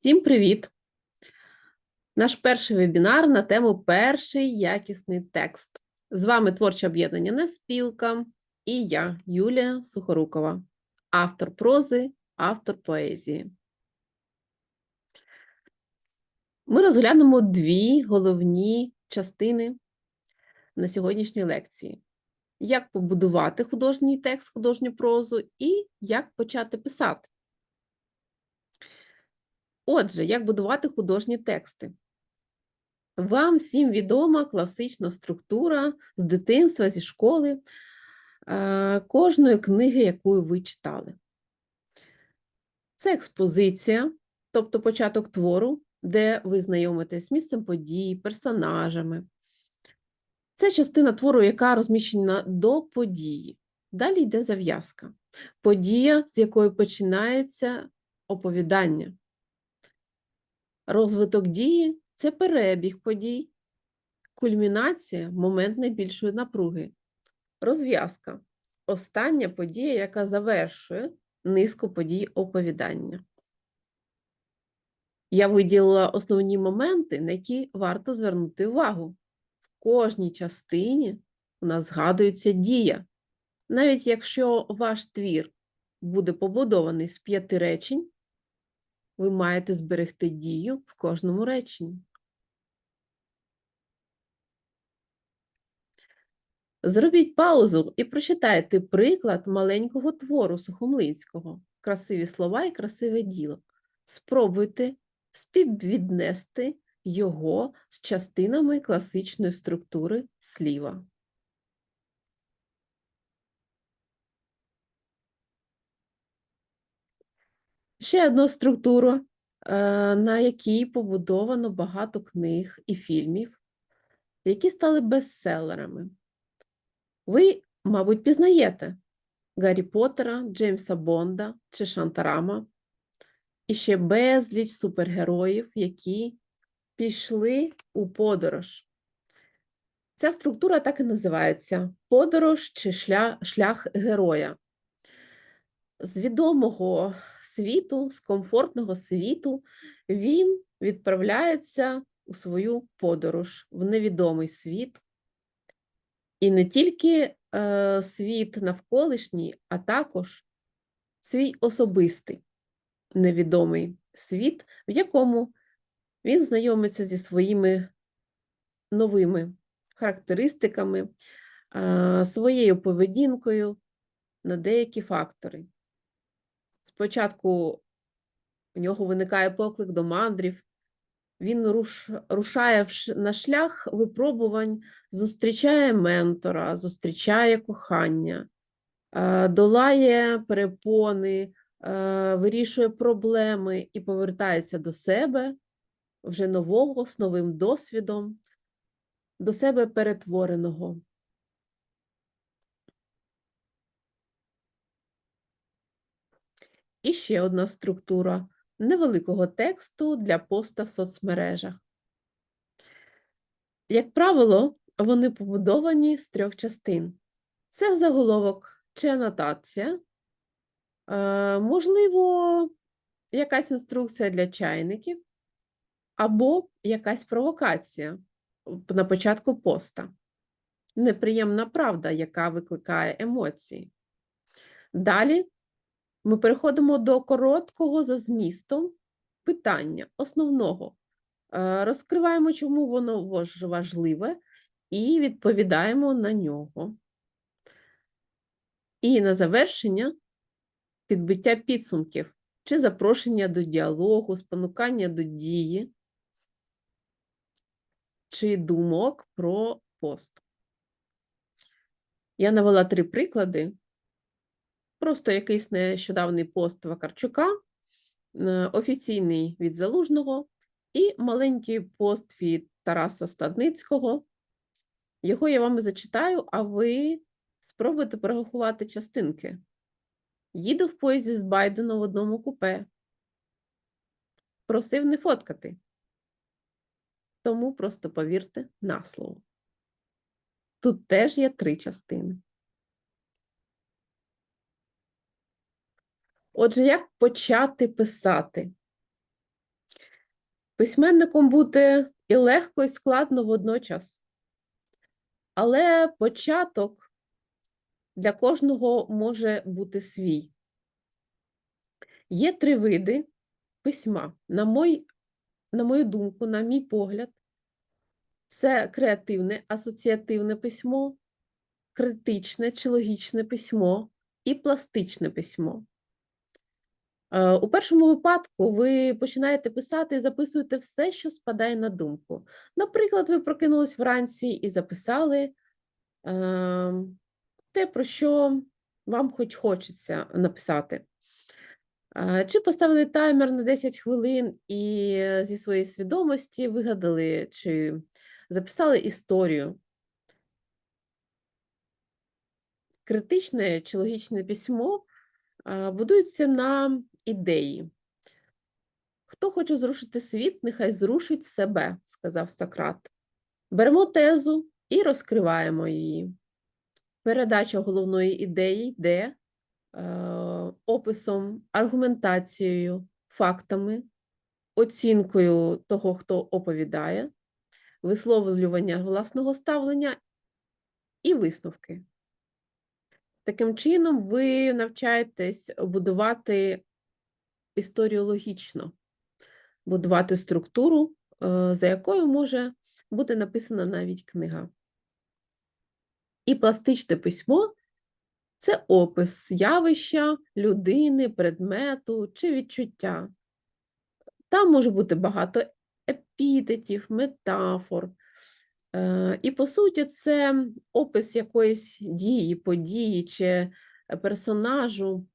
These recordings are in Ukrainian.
Всім привіт! Наш перший вебінар на тему Перший якісний текст. З вами творче об'єднання Неспілка і я, Юлія Сухорукова, автор прози, автор поезії. Ми розглянемо дві головні частини на сьогоднішній лекції: як побудувати художній текст, художню прозу і як почати писати. Отже, як будувати художні тексти? Вам всім відома класична структура з дитинства, зі школи, е, кожної книги, яку ви читали. Це експозиція, тобто початок твору, де ви знайомитесь з місцем подій, персонажами. Це частина твору, яка розміщена до події. Далі йде зав'язка. Подія, з якої починається оповідання. Розвиток дії це перебіг подій, кульмінація момент найбільшої напруги, розв'язка остання подія, яка завершує низку подій оповідання. Я виділила основні моменти, на які варто звернути увагу. В кожній частині у нас згадується дія. Навіть якщо ваш твір буде побудований з п'яти речень, ви маєте зберегти дію в кожному реченні. Зробіть паузу і прочитайте приклад маленького твору Сухомлинського красиві слова і красиве діло. Спробуйте співвіднести його з частинами класичної структури сліва. Ще одна структура, е, на якій побудовано багато книг і фільмів, які стали бестселерами. Ви, мабуть, пізнаєте Гаррі Поттера, Джеймса Бонда чи Шантарама, і ще безліч супергероїв, які пішли у подорож. Ця структура так і називається подорож чи шлях, шлях героя. З відомого світу, з комфортного світу, він відправляється у свою подорож в невідомий світ. І не тільки е, світ навколишній, а також свій особистий невідомий світ, в якому він знайомиться зі своїми новими характеристиками, е, своєю поведінкою на деякі фактори. Спочатку у нього виникає поклик до мандрів, він руш, рушає на шлях випробувань, зустрічає ментора, зустрічає кохання, е, долає перепони, е, вирішує проблеми і повертається до себе вже нового, з новим досвідом, до себе перетвореного. І ще одна структура невеликого тексту для поста в соцмережах. Як правило, вони побудовані з трьох частин: це заголовок чи анотація, е, можливо, якась інструкція для чайників, або якась провокація на початку поста. Неприємна правда, яка викликає емоції. Далі ми переходимо до короткого за змістом питання основного. Е, розкриваємо, чому воно важливе, і відповідаємо на нього. І на завершення підбиття підсумків чи запрошення до діалогу, спонукання до дії, чи думок про пост. Я навела три приклади. Просто якийсь нещодавний пост Вакарчука, е, офіційний від Залужного і маленький пост від Тараса Стадницького. Його я вам зачитаю, а ви спробуйте порахувати частинки. Їду в поїзді з Байденом в одному купе. Просив не фоткати. Тому просто повірте на слово. Тут теж є три частини. Отже, як почати писати? Письменником бути і легко, і складно водночас. Але початок для кожного може бути свій. Є три види письма. На, мой, на мою думку, на мій погляд, це креативне асоціативне письмо, критичне чи логічне письмо і пластичне письмо. Е, У першому випадку ви починаєте писати і записуєте все, що спадає на думку. Наприклад, ви прокинулись вранці і записали е, те, про що вам хоч хочеться написати. Е, Чи поставили таймер на 10 хвилин і е, зі своєї свідомості вигадали, чи записали історію. Критичне чи логічне письмо будується на ідеї. Хто хоче зрушити світ, нехай зрушить себе, сказав Сократ. Беремо тезу і розкриваємо її. Передача головної ідеї йде е, описом, аргументацією, фактами, оцінкою того, хто оповідає, висловлювання власного ставлення і висновки. Таким чином, ви навчаєтесь будувати історію логічно, будувати структуру, е, за якою може бути написана навіть книга. І пластичне письмо це опис явища, людини, предмету чи відчуття. Там може бути багато епітетів, метафор. Е, І, по суті, це опис якоїсь дії, події чи персонажу.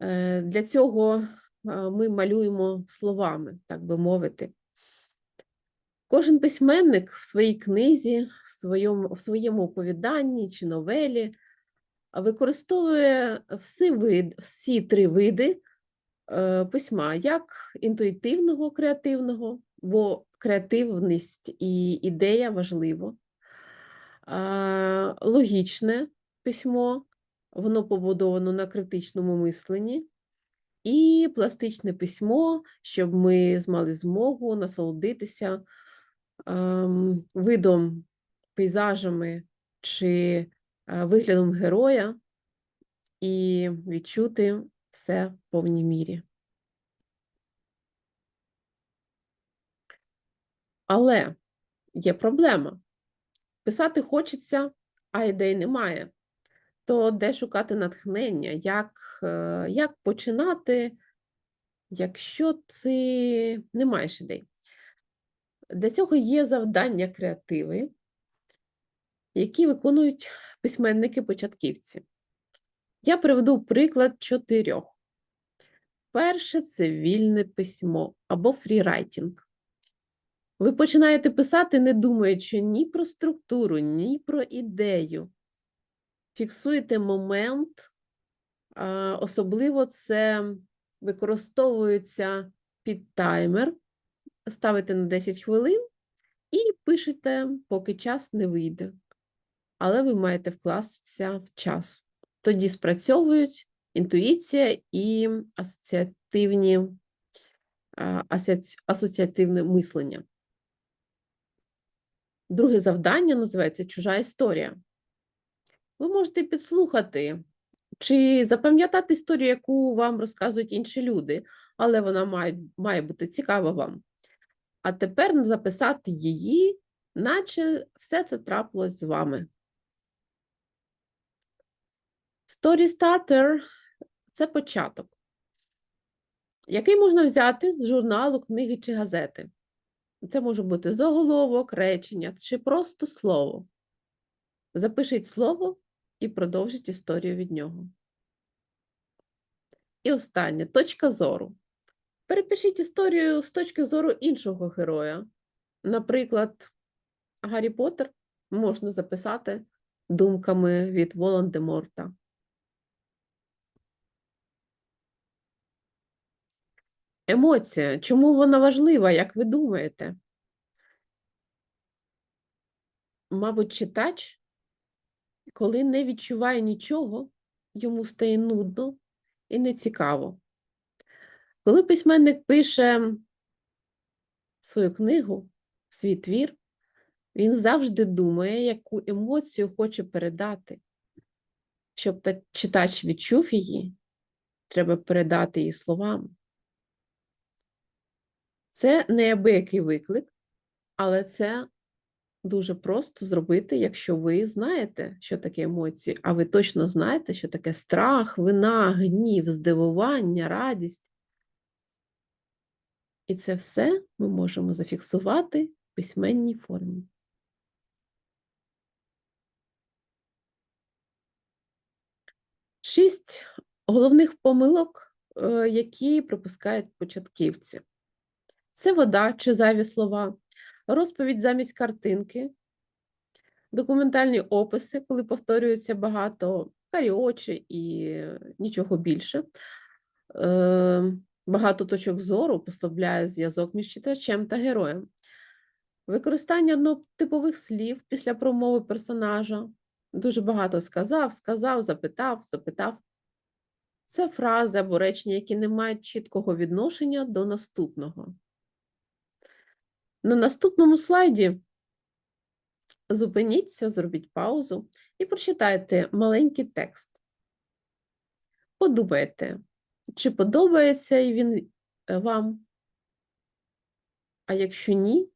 Е, Для цього ми малюємо словами, так би мовити. Кожен письменник в своїй книзі, в своєму, в своєму оповіданні чи новелі використовує всі, вид, всі три види е, письма, як інтуїтивного, креативного, бо креативність і ідея важливо, логічне письмо, воно побудовано на критичному мисленні, і пластичне письмо, щоб ми мали змогу насолодитися ем, видом, пейзажами чи е, виглядом героя і відчути все в повній мірі. Але є проблема. Писати хочеться, а ідей немає. То де шукати натхнення, як, е, як починати, якщо ти не маєш ідей? Для цього є завдання креативи, які виконують письменники-початківці. Я приведу приклад чотирьох. Перше це вільне письмо або фрірайтінг. Ви починаєте писати, не думаючи ні про структуру, ні про ідею. Фіксуєте момент, особливо це використовується під таймер, ставите на 10 хвилин і пишете, поки час не вийде. Але ви маєте вкластися в час. Тоді спрацьовують інтуїція і асоціативні, асоці- асоціативне мислення. Друге завдання називається Чужа історія. Ви можете підслухати чи запам'ятати історію, яку вам розказують інші люди, але вона має, має бути цікава вам. А тепер записати її, наче все це трапилось з вами. Story Starter – це початок, який можна взяти з журналу, книги чи газети. Це може бути заголовок, речення чи просто слово. Запишіть слово і продовжіть історію від нього. І останнє точка зору. Перепишіть історію з точки зору іншого героя. Наприклад, Гаррі Поттер можна записати думками від Волан-де-Морта. Емоція. Чому вона важлива, як ви думаєте? Мабуть, читач, коли не відчуває нічого, йому стає нудно і нецікаво. Коли письменник пише свою книгу, свій твір, він завжди думає, яку емоцію хоче передати. Щоб та читач відчув її, треба передати її словами. Це неабиякий виклик, але це дуже просто зробити, якщо ви знаєте, що таке емоції, а ви точно знаєте, що таке страх, вина, гнів, здивування, радість. І це все ми можемо зафіксувати в письменній формі. Шість головних помилок, е, які припускають початківці. Це вода чи зайві слова, розповідь замість картинки, документальні описи, коли повторюється багато каріочі і нічого більше. Е, Багато точок зору послабляє зв'язок між читачем та героєм. Використання однотипових слів після промови персонажа. Дуже багато сказав, сказав, запитав, запитав. Це фрази або речення, які не мають чіткого відношення до наступного. На наступному слайді зупиніться, зробіть паузу і прочитайте маленький текст. Подумайте, чи подобається він е, вам? А якщо ні,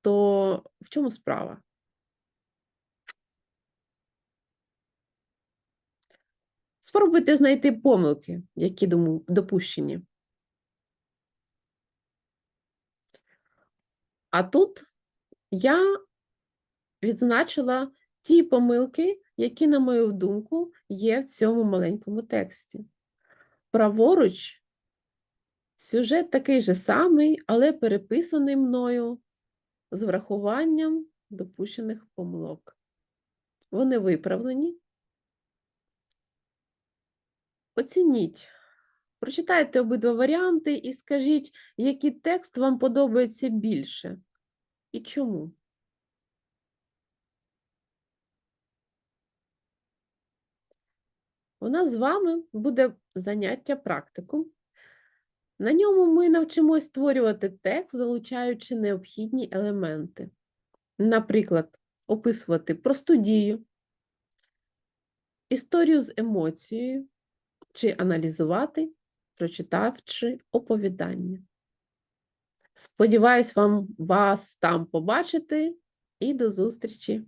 то в чому справа? Спробуйте знайти помилки, які допущені. А тут я відзначила ті помилки, які, на мою думку, є в цьому маленькому тексті. Праворуч сюжет такий же самий, але переписаний мною з врахуванням допущених помилок. Вони виправлені. Оцініть, прочитайте обидва варіанти і скажіть, який текст вам подобається більше і чому. У нас з вами буде заняття практикум. На ньому ми навчимось створювати текст, залучаючи необхідні елементи. Наприклад, описувати просту дію, історію з емоцією, чи аналізувати, прочитавши оповідання. Сподіваюсь, вам вас там побачити і до зустрічі!